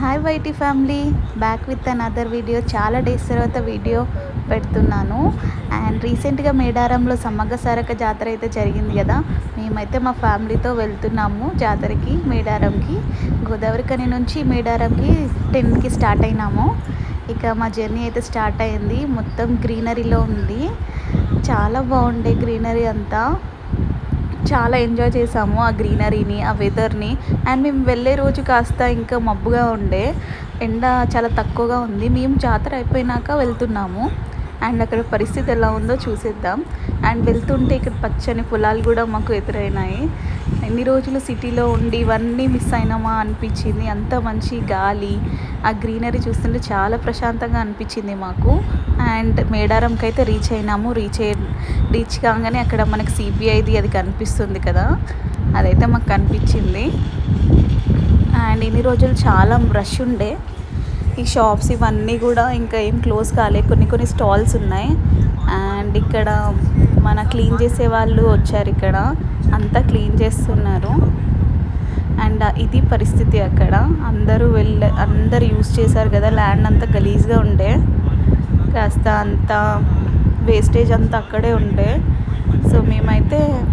Hi YT family back with another video చాలా days తర్వాత video పెడుతున్నాను. అండ్ రీసెంట్గా మేడారంలో సమ్మక్క సారక్క జాతర అయితే జరిగింది కదా. మేమైతే మా ఫ్యామిలీతో వెళ్తున్నాము జాతరకి మేడారంకి. గోదావరి కని నుంచి మేడారంకి టెన్కి స్టార్ట్ అయినాము. ఇక మా జర్నీ అయితే స్టార్ట్ అయింది. మొత్తం గ్రీనరీలో ఉంది. చాలా బాగుండే గ్రీనరీ అంతా. చాలా ఎంజాయ్ చేసాము ఆ గ్రీనరీని ఆ వెదర్ని. అండ్ మేము వెళ్ళే రోజు కాస్త ఇంకా మబ్బుగా ఉండే ఎండ చాలా తక్కువగా ఉంది. మేము జాతర అయిపోయినాక వెళ్తున్నాము. అండ్ అక్కడ పరిస్థితి ఎలా ఉందో చూసేద్దాం. అండ్ వెళ్తుంటే ఇక్కడ పచ్చని పొలాలు కూడా మాకు ఎదురైనాయి. ఎన్ని రోజులు సిటీలో ఉండి ఇవన్నీ మిస్ అయినామా అనిపించింది. అంత మంచి గాలి ఆ గ్రీనరీ చూస్తుంటే చాలా ప్రశాంతంగా అనిపించింది మాకు. అండ్ మేడారంకి అయితే రీచ్ అయినాము. రీచ్ అయ్యి రీచ్ కాగానే అక్కడ మనకి సిబిఐది అది కనిపిస్తుంది కదా. అదైతే మాకు కనిపించింది. అండ్ ఇన్ని రోజులు చాలా రష్ ఉండే. ఈ షాప్స్ ఇవన్నీ కూడా ఇంకా ఏం క్లోజ్ కాలే. కొన్ని కొన్ని స్టాల్స్ ఉన్నాయి. అండ్ ఇక్కడ మన క్లీన్ చేసే వాళ్ళు వచ్చారు ఇక్కడ. అంతా క్లీన్ చేస్తున్నారు. అండ్ ఇది పరిస్థితి అక్కడ. అందరూ వెళ్ళ అందరు యూజ్ చేశారు కదా ల్యాండ్ అంతా గలీజ్గా ఉండే. కాస్త అంత వేస్టేజ్ అంతా అక్కడే ఉండే. సో మేమైతే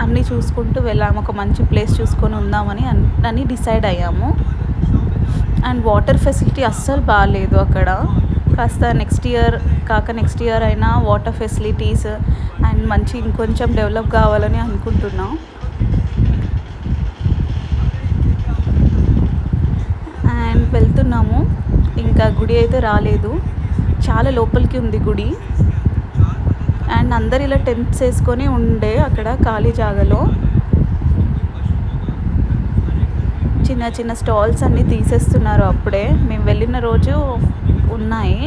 అన్నీ చూసుకుంటూ వెళ్ళాము. ఒక మంచి ప్లేస్ చూసుకొని ఉందామని అని డిసైడ్ అయ్యాము. అండ్ వాటర్ ఫెసిలిటీ అస్సలు బాగాలేదు అక్కడ. కాస్త నెక్స్ట్ ఇయర్ కాక నెక్స్ట్ ఇయర్ అయినా వాటర్ ఫెసిలిటీస్ అండ్ మంచి ఇంకొంచెం డెవలప్ కావాలని అనుకుంటున్నాం. అండ్ వెళ్తున్నాము. ఇంకా గుడి అయితే రాలేదు. చాలా లోపలికి ఉంది గుడి. అండ్ అందరు ఇలా టెంప్స్ వేసుకొని ఉండే అక్కడ ఖాళీ జాగాలో. చిన్న చిన్న స్టాల్స్ అన్నీ తీసేస్తున్నారు అప్పుడే. మేము వెళ్ళిన రోజు ఉన్నాయి.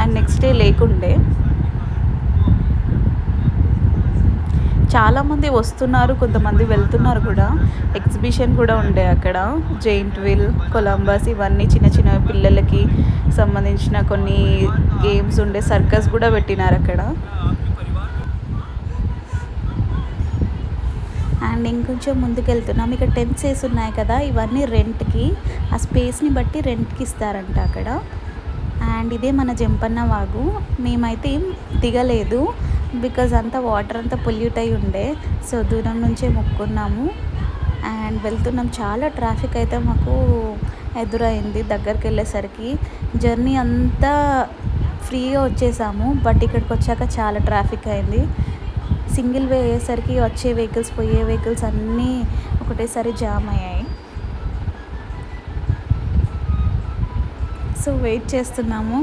అండ్ నెక్స్ట్ డే లేకుండే. చాలామంది వస్తున్నారు కొంతమంది వెళ్తున్నారు కూడా. ఎగ్జిబిషన్ కూడా ఉండే అక్కడ. జెయింట్ వీల్ కొలంబస్ ఇవన్నీ చిన్న చిన్న పిల్లలకి సంబంధించిన కొన్ని గేమ్స్ ఉండే సర్కస్ కూడా పెట్టినారు అక్కడ. అండ్ ఇంకొంచెం ముందుకు వెళ్తున్నాం ఇక్కడ టెంట్స్ వేసి ఉన్నాయి కదా. ఇవన్నీ రెంట్కి ఆ స్పేస్ని బట్టి రెంట్కి ఇస్తారంట అక్కడ. అండ్ ఇదే మన జంపన్న వాగు. మేమైతే ఏం దిగలేదు బికాజ్ అంతా వాటర్ అంతా పొల్యూట్ అయి ఉండే. సో దూరం నుంచే మొక్కున్నాము. అండ్ వెళ్తున్నాం. చాలా ట్రాఫిక్ అయితే మాకు ఎదురైంది దగ్గరికి వెళ్ళేసరికి. జర్నీ అంతా ఫ్రీగా వచ్చేసాము. బట్ ఇక్కడికి వచ్చాక చాలా ట్రాఫిక్ అయింది. సింగిల్ వే అయ్యేసరికి వచ్చే వెహికల్స్ పోయే వెహికల్స్ అన్నీ ఒకటేసారి జామ్ అయ్యాయి. సో వెయిట్ చేస్తున్నాము.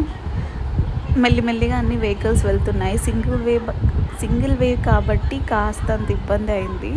మెల్లిమెల్లిగా అన్ని వెహికల్స్ వెళ్తున్నాయి. సింగిల్ వే సింగిల్ వే కాబట్టి కాస్తంత ఇబ్బంది అయింది.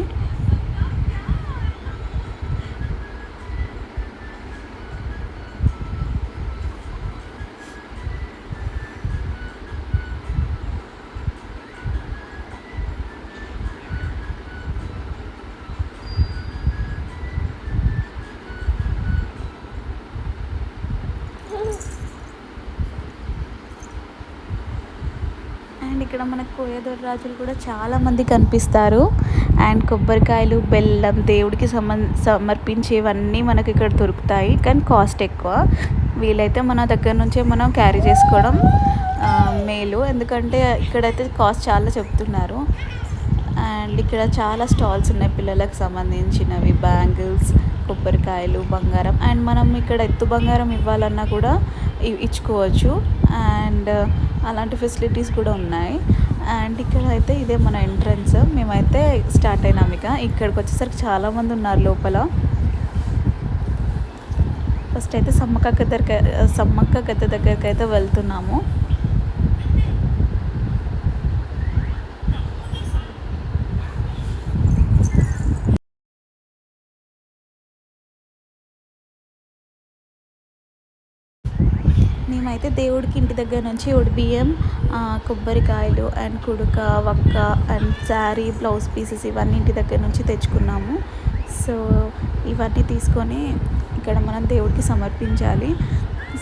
అండ్ ఇక్కడ మనకు కోయదొర రాజులు కూడా చాలామంది కనిపిస్తారు. అండ్ కొబ్బరికాయలు బెల్లం దేవుడికి సంబంధ సమర్పించేవన్నీ మనకి ఇక్కడ దొరుకుతాయి. కానీ కాస్ట్ ఎక్కువ. వీలైతే మన దగ్గర నుంచే మనం క్యారీ చేసుకోవడం మేలు. ఎందుకంటే ఇక్కడైతే కాస్ట్ చాలా చెప్తున్నారు. అండ్ ఇక్కడ చాలా స్టాల్స్ ఉన్నాయి పిల్లలకు సంబంధించినవి బ్యాంగ్ కొబ్బరికాయలు బంగారం అండ్ మనం ఇక్కడ ఎత్తు బంగారం ఇవ్వాలన్నా కూడా ఇచ్చుకోవచ్చు. అండ్ uh, అలాంటి ఫెసిలిటీస్ కూడా ఉన్నాయి. అండ్ ఇక్కడ అయితే ఇదే మన ఎంట్రన్స్ మేమైతే స్టార్ట్ అయినాం ఇక. ఇక్కడికి వచ్చేసరికి చాలామంది ఉన్నారు లోపల. ఫస్ట్ అయితే సమ్మక్క దగ్గర సమ్మక్క గద్దె దగ్గరికి అయితే వెళ్తున్నాము. మేమైతే దేవుడికి ఇంటి దగ్గర నుంచి బియ్యం కొబ్బరికాయలు అండ్ కుడుక వక్క అండ్ శారీ బ్లౌజ్ పీసెస్ ఇవన్నీ ఇంటి దగ్గర నుంచి తెచ్చుకున్నాము. సో ఇవన్నీ తీసుకొని ఇక్కడ మనం దేవుడికి సమర్పించాలి.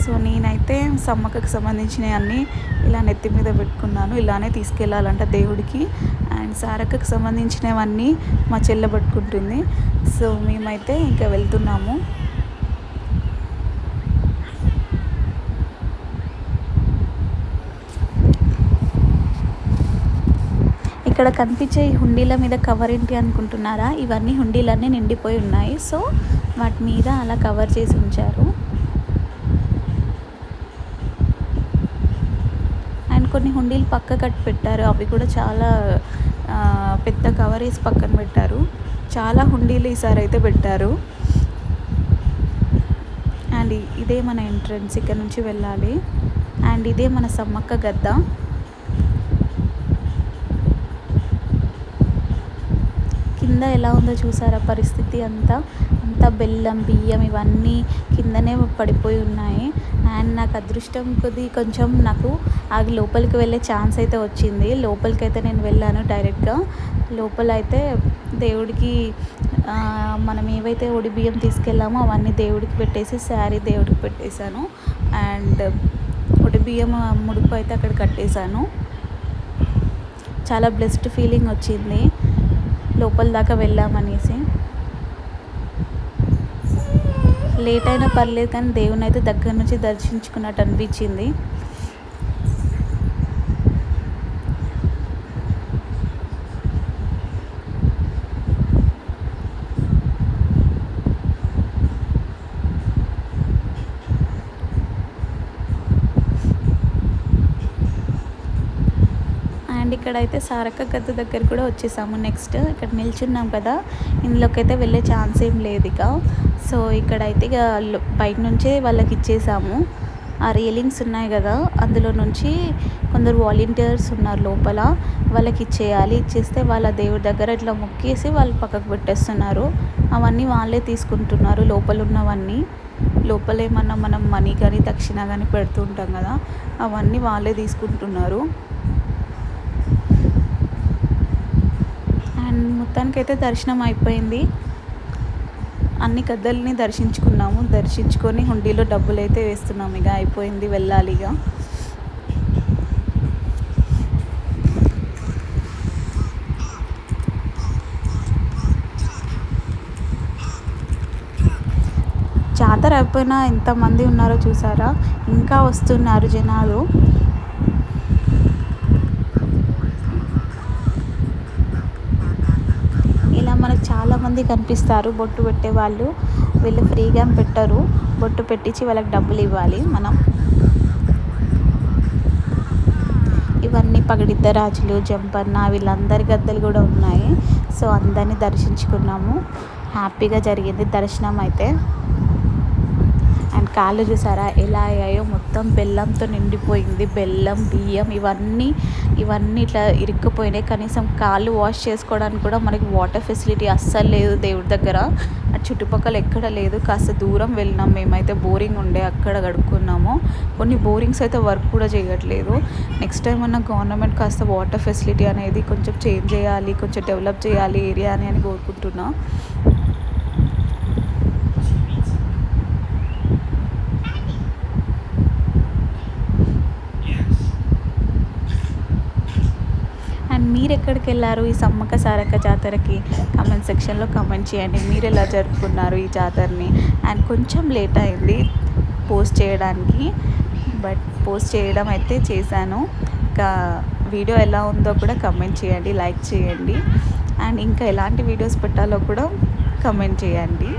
సో నేనైతే సమ్మక్కకు సంబంధించినవి అన్నీ ఇలా నెత్తి మీద పెట్టుకున్నాను. ఇలానే తీసుకెళ్ళాలంట దేవుడికి. అండ్ సారక్కకు సంబంధించినవన్నీ మా చెల్లె పట్టుకుంటుంది. సో మేమైతే ఇంకా వెళ్తున్నాము. ఇక్కడ కనిపించే ఈ హుండీల మీద కవర్ ఏంటి అనుకుంటున్నారా? ఇవన్నీ హుండీలన్నీ నిండిపోయి ఉన్నాయి. సో వాటి మీద అలా కవర్ చేసి ఉంచారు. అండ్ కొన్ని హుండీలు పక్క కట్టి పెట్టారు. అవి కూడా చాలా పెద్ద కవర్ వేసి పక్కన పెట్టారు. చాలా హుండీలు ఈసారి అయితే పెట్టారు. అండ్ ఇదే మన ఎంట్రన్స్ ఇక్కడ నుంచి వెళ్ళాలి. అండ్ ఇదే మన సమ్మక్క గద్ద. కింద ఎలా ఉందో చూసారా? పరిస్థితి అంతా. అంతా బెల్లం బియ్యం ఇవన్నీ కిందనే పడిపోయి ఉన్నాయి. అండ్ నాకు అదృష్టం కొద్ది కొంచెం నాకు ఆ లోపలికి వెళ్ళే ఛాన్స్ అయితే వచ్చింది. లోపలికి అయితే నేను వెళ్ళాను డైరెక్ట్గా. లోపల అయితే దేవుడికి మనం ఏవైతే ఒడి బియ్యం తీసుకెళ్ళామో అవన్నీ దేవుడికి పెట్టేసి శారీ దేవుడికి పెట్టేశాను. అండ్ ఒడి బియ్యం ముడుపు అయితే అక్కడ కట్టేశాను. చాలా బ్లెస్డ్ ఫీలింగ్ వచ్చింది. లోపల దాకా వెళ్ళామనేసి. లేట్ అయినా పర్లేదు కానీ దేవుని అయితే దగ్గర నుంచి దర్శించుకున్నట్టు అనిపించింది అండ్ ఇక్కడైతే సారక్క గద్ద దగ్గర కూడా వచ్చేసాము. నెక్స్ట్ ఇక్కడ నిల్చున్నాం కదా. ఇందులోకి అయితే వెళ్ళే ఛాన్స్ ఏం లేదు ఇక. సో ఇక్కడైతే ఇక బయట నుంచే వాళ్ళకి ఇచ్చేసాము. ఆ రీలింగ్స్ ఉన్నాయి కదా. అందులో నుంచి కొందరు వాలంటీర్స్ ఉన్నారు లోపల. వాళ్ళకి ఇచ్చేయాలి. ఇచ్చేస్తే వాళ్ళ దేవుడి దగ్గర ఇట్లా మొక్కేసి వాళ్ళు పక్కకు పెట్టేస్తున్నారు. అవన్నీ వాళ్ళే తీసుకుంటున్నారు లోపల ఉన్నవన్నీ. లోపల ఏమన్నా మనం మనీ కానీ దక్షిణ కానీ పెడుతుంటాం కదా. అవన్నీ వాళ్ళే తీసుకుంటున్నారు అండ్ మొత్తానికైతే దర్శనం అయిపోయింది. అన్ని కథల్ని దర్శించుకున్నాము. దర్శించుకొని హుండీలో డబ్బులు అయితే వేస్తున్నాము ఇక అయిపోయింది వెళ్ళాలి ఇక. జాతర అయిపోయినా ఎంతమంది ఉన్నారో చూసారా? ఇంకా వస్తున్నారు జనాలు. చాలామంది కనిపిస్తారు. బొట్టు పెట్టే వాళ్ళు. వీళ్ళు ఫ్రీగా పెట్టరు. బొట్టు పెట్టించి వాళ్ళకి డబ్బులు ఇవ్వాలి మనం. ఇవన్నీ పగడిద్ద రాజులు జంపన్న వీళ్ళందరి గద్దలు కూడా ఉన్నాయి. సో అందరినీ దర్శించుకున్నాము. హ్యాపీగా జరిగింది దర్శనం అయితే అండ్ కాళ్ళు చూసారా? ఎలా అయ్యాయో మొత్తం బెల్లంతో నిండిపోయింది. బెల్లం బియ్యం ఇవన్నీ ఇవన్నీ ఇట్లా ఇరుక్కుపోయినాయి. కనీసం కాళ్ళు వాష్ చేసుకోవడానికి కూడా మనకి వాటర్ ఫెసిలిటీ అస్సలు లేదు దేవుడి దగ్గర. చుట్టుపక్కల ఎక్కడ లేదు. కాస్త దూరం వెళ్ళినాం మేమైతే. బోరింగ్ ఉండే. అక్కడ కడుక్కున్నాము. కొన్ని బోరింగ్స్ అయితే వర్క్ కూడా చేయట్లేదు. నెక్స్ట్ టైం అన్న గవర్నమెంట్ కాస్త వాటర్ ఫెసిలిటీ అనేది కొంచెం చేంజ్ చేయాలి కొంచెం డెవలప్ చేయాలి ఏరియా అని అని కోరుకుంటున్నాను అండ్ మీరు ఎక్కడికి వెళ్ళారు ఈ సమ్మక్క సారక్క జాతరకి? కమెంట్ సెక్షన్లో కమెంట్ చేయండి. మీరు ఎలా జరుపుకున్నారు ఈ జాతరని? అండ్ కొంచెం లేట్ అయింది పోస్ట్ చేయడానికి బట్ పోస్ట్ చేయడం అయితే చేశాను. ఇంకా వీడియో ఎలా ఉందో కూడా కమెంట్ చేయండి లైక్ చేయండి. అండ్ ఇంకా ఎలాంటి వీడియోస్ పెట్టాలో కూడా కమెంట్ చేయండి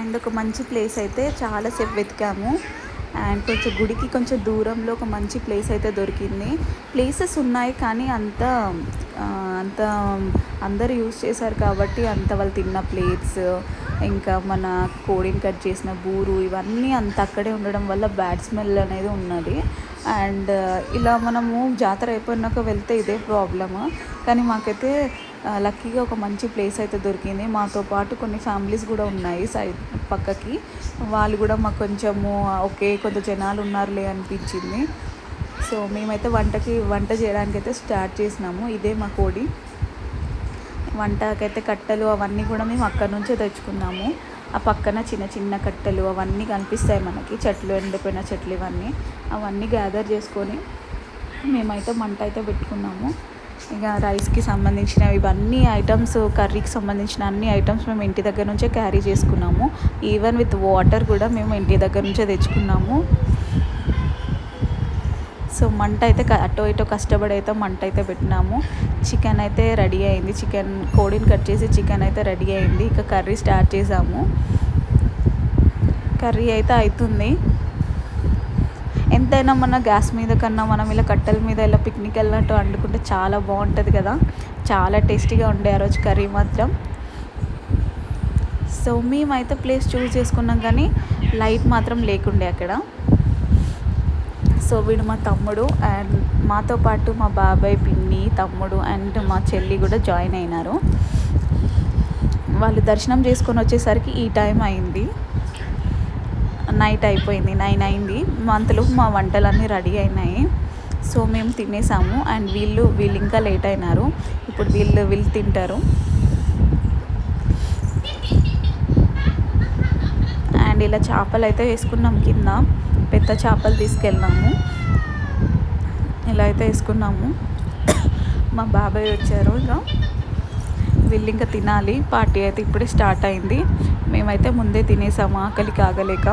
అండ్ ఒక మంచి ప్లేస్ అయితే చాలాసేపు వెతికాము. అండ్ కొంచెం గుడికి కొంచెం దూరంలో ఒక మంచి ప్లేస్ అయితే దొరికింది. ప్లేసెస్ ఉన్నాయి కానీ అంత అంత అందరు యూస్ చేశారు కాబట్టి అంత వాళ్ళు తిన్న ప్లేట్స్ ఇంకా మన కోడిని కట్ చేసిన బూరు ఇవన్నీ అంత అక్కడే ఉండడం వల్ల బ్యాడ్ స్మెల్ అనేది ఉన్నది. అండ్ ఇలా మనము జాతర అయిపోయినాక వెళ్తే ఇదే ప్రాబ్లమ్. కానీ మాకైతే లక్కీగా ఒక మంచి ప్లేస్ అయితే దొరికింది. మాతో పాటు కొన్ని ఫ్యామిలీస్ కూడా ఉన్నాయి సైడ్ పక్కకి. వాళ్ళు కూడా మాకు కొంచెము ఓకే కొంత జనాలు ఉన్నారులే అనిపించింది. సో మేమైతే వంటకి వంట చేయడానికి అయితే స్టార్ట్ చేసినాము. ఇదే మా కోడి. వంటకైతే కట్టెలు అవన్నీ కూడా మేము అక్కడ నుంచే తెచ్చుకున్నాము. ఆ పక్కన చిన్న చిన్న కట్టెలు అవన్నీ కనిపిస్తాయి మనకి. చెట్లు ఎండిపోయిన చెట్లు ఇవన్నీ. అవన్నీ గ్యాదర్ చేసుకొని మేమైతే మంట అయితే పెట్టుకున్నాము. ఇక రైస్కి సంబంధించిన ఇవన్నీ ఐటమ్స్ కర్రీకి సంబంధించిన అన్ని ఐటమ్స్ మేము ఇంటి దగ్గర నుంచే క్యారీ చేసుకున్నాము. ఈవెన్ విత్ వాటర్ కూడా మేము ఇంటి దగ్గర నుంచే తెచ్చుకున్నాము. సో మంట అయితే అటో ఇటో కష్టపడి అయితే మంట అయితే పెట్టినాము. చికెన్ అయితే రెడీ అయింది. చికెన్ కోడిని కట్ చేసి చికెన్ అయితే రెడీ అయింది. ఇక కర్రీ స్టార్ట్ చేసాము. కర్రీ అయితే అవుతుంది ఎంతైనా మన గ్యాస్ మీద కన్నా మనం ఇలా కట్టెల మీద ఇలా పిక్నిక్ వెళ్ళినట్టు వండుకుంటే చాలా బాగుంటుంది కదా. చాలా టేస్టీగా ఉండే ఆ రోజు కర్రీ మాత్రం. సో మేమైతే ప్లేస్ చూస్ చేసుకున్నాం కానీ లైట్ మాత్రం లేకుండే అక్కడ. సో వీడు మా తమ్ముడు అండ్ మాతో పాటు మా బాబాయ్ పిన్ని తమ్ముడు అండ్ మా చెల్లి కూడా జాయిన్ అయినారు. వాళ్ళు దర్శనం చేసుకొని వచ్చేసరికి ఈ టైం అయింది. నైట్ అయిపోయింది నైన్ అయింది. మంత్లో మా వంటలన్నీ రెడీ అయినాయి. సో మేము తినేసాము. అండ్ వీళ్ళు వీళ్ళు ఇంకా లేట్ అయినారు. ఇప్పుడు వీళ్ళు వీళ్ళు తింటారు. అండ్ ఇలా చేపలు అయితే వేసుకున్నాం కింద. పెద్ద చేపలు తీసుకెళ్ళాము. ఇలా అయితే వేసుకున్నాము. మా బాబాయ్ వచ్చారు ఇక. వీళ్ళు ఇంకా తినాలి. పార్టీ అయితే ఇప్పుడే స్టార్ట్ అయింది. మేమైతే ముందే తినేసాము ఆకలికి ఆగలేక.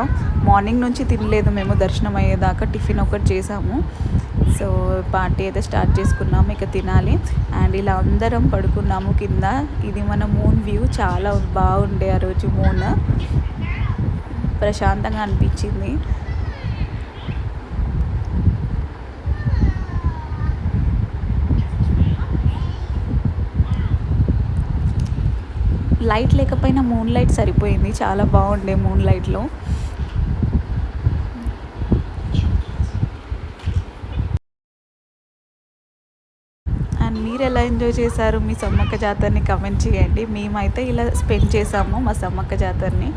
మార్నింగ్ నుంచి తినలేదు మేము దర్శనం అయ్యేదాకా టిఫిన్ ఒకటి చేసాము. సో పార్టీ అయితే స్టార్ట్ చేసుకున్నాము ఇక తినాలి. అండ్ ఇలా అందరం పడుకున్నాము కింద. ఇది మన మూన్ వ్యూ చాలా బాగుండే ఆ రోజు మూన్. ప్రశాంతంగా అనిపించింది. లైట్ లేకపోయినా మూన్ లైట్ సరిపోయింది. చాలా బాగుండే మూన్ లైట్లో అండ్ మీరు ఎలా ఎంజాయ్ చేశారు? మీ సమ్మక్క జాతరని కమెంట్ చేయండి. మేమైతే ఇలా స్పెండ్ చేసాము మా సమ్మక్క జాతరని.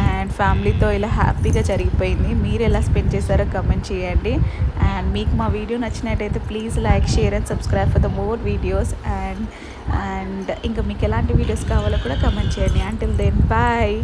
అండ్ ఫ్యామిలీతో ఇలా హ్యాపీగా జరిగిపోయింది. మీరు ఎలా స్పెండ్ చేశారో కమెంట్ చేయండి. అండ్ మీకు మా వీడియో నచ్చినట్టయితే please like share and subscribe for the more videos and and ఇంకా మీకు ఎలాంటి వీడియోస్ కావాలో కూడా కమెంట్ చేయండి. Until then bye